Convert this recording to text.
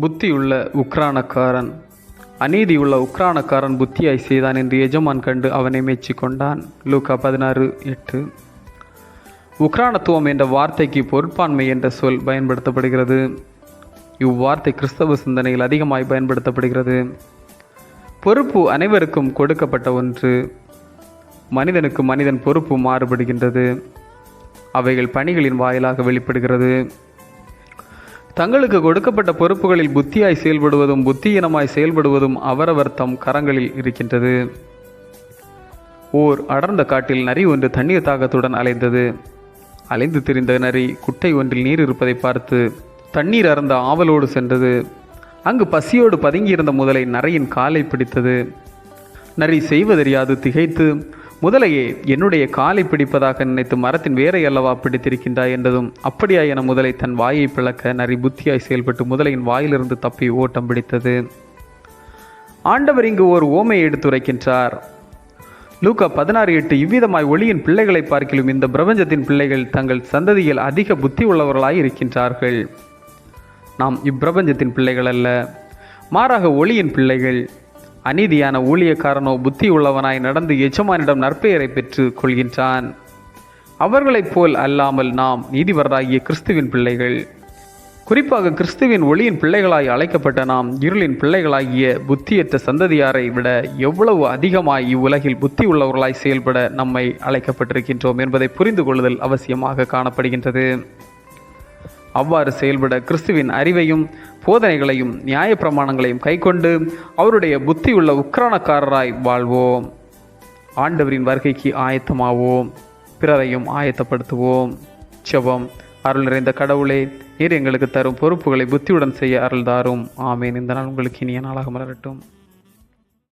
புத்தியுள்ள உக்ரானக்காரன். அநீதியுள்ள உக்ரானக்காரன் புத்தியாய் செய்தான் என்று எஜமான் கண்டு அவனை மெச்சிக் கொண்டான் லூக்கா பதினாறு எட்டு. உக்ரானத்துவம் என்ற வார்த்தைக்கு பொருட்பான்மை என்ற சொல் பயன்படுத்தப்படுகிறது. இவ்வார்த்தை கிறிஸ்தவ சிந்தனையில் அதிகமாய் பயன்படுத்தப்படுகிறது. பொறுப்பு அனைவருக்கும் கொடுக்கப்பட்ட ஒன்று. மனிதனுக்கு மனிதன் பொறுப்பு மாறுபடுகின்றது. அவைகள் பணிகளின் வாயிலாக வெளிப்படுகிறது. தங்களுக்கு கொடுக்கப்பட்ட பொறுப்புகளில் புத்தியாய் செயல்படுவதும் புத்தியினமாய் செயல்படுவதும் அவரவர் தம் கரங்களில் இருக்கின்றது. ஓர் அடர்ந்த காட்டில் நரி ஒன்று தண்ணீர் தாகத்துடன் அலைந்தது. அலைந்து திரிந்த நரி குட்டை ஒன்றில் நீர் இருப்பதை பார்த்து தண்ணீர் அறந்த ஆவலோடு சென்றது. அங்கு பசியோடு பதுங்கியிருந்த முதலை நரியின் காலை பிடித்தது. நரி செய்வதறியாது திகைத்து முதலையே என்னுடைய காலை பிடிப்பதாக நினைத்து மரத்தின் வேரை அல்லவா பிடித்திருக்கின்றாய் என்றதும் அப்படியா என முதலை தன் வாயை பிளக்க நரி புத்தியாய் செயல்பட்டு முதலையின் வாயிலிருந்து தப்பி ஓட்டம் பிடித்தது. ஆண்டவர் இங்கு ஒரு ஓமையை எடுத்துரைக்கின்றார். லூக்கா பதினாறு எட்டு இவ்விதமாய் ஒளியின் பிள்ளைகளை பார்க்கிலும் இந்த பிரபஞ்சத்தின் பிள்ளைகள் தங்கள் சந்ததியில் அதிக புத்தி உள்ளவர்களாய் இருக்கின்றார்கள். நாம் இப்பிரபஞ்சத்தின் பிள்ளைகள் அல்ல மாறாக ஒளியின் பிள்ளைகள். அநீதியான ஊழியக்காரனோ புத்தி உள்ளவனாய் நடந்து எஜமானிடம் நற்பெயரை பெற்று கொள்கின்றான். அவர்களைப் போல் அல்லாமல் நாம் நீதிபரராகிய கிறிஸ்துவின் பிள்ளைகள். குறிப்பாக கிறிஸ்துவின் ஒளியின் பிள்ளைகளாய் அழைக்கப்பட்ட நாம் இருளின் பிள்ளைகளாகிய புத்தியற்ற சந்ததியாரை விட எவ்வளவு அதிகமாய் இவ்வுலகில் புத்தி உள்ளவர்களாய் செயல்பட நம்மை அழைக்கப்பட்டிருக்கின்றோம் என்பதை புரிந்து கொள்ளுதல் அவசியமாக காணப்படுகின்றது. அவ்வாறு செயல்பட கிறிஸ்துவின் அறிவையும் போதனைகளையும் நியாயப்பிரமாணங்களையும் கைக்கொண்டு அவருடைய புத்தியுள்ள உக்ரானக்காரராய் வாழ்வோம். ஆண்டவரின் வருகைக்கு ஆயத்தமாவோம். பிறரையும் ஆயத்தப்படுத்துவோம். செவம் அருள் நிறைந்த கடவுளே நீர் எங்களுக்கு தரும் பொறுப்புகளை புத்தியுடன் செய்ய அருள் தாரும். ஆமேன். இந்த நாள் உங்களுக்கு இனிய நாளாக மலரட்டும்.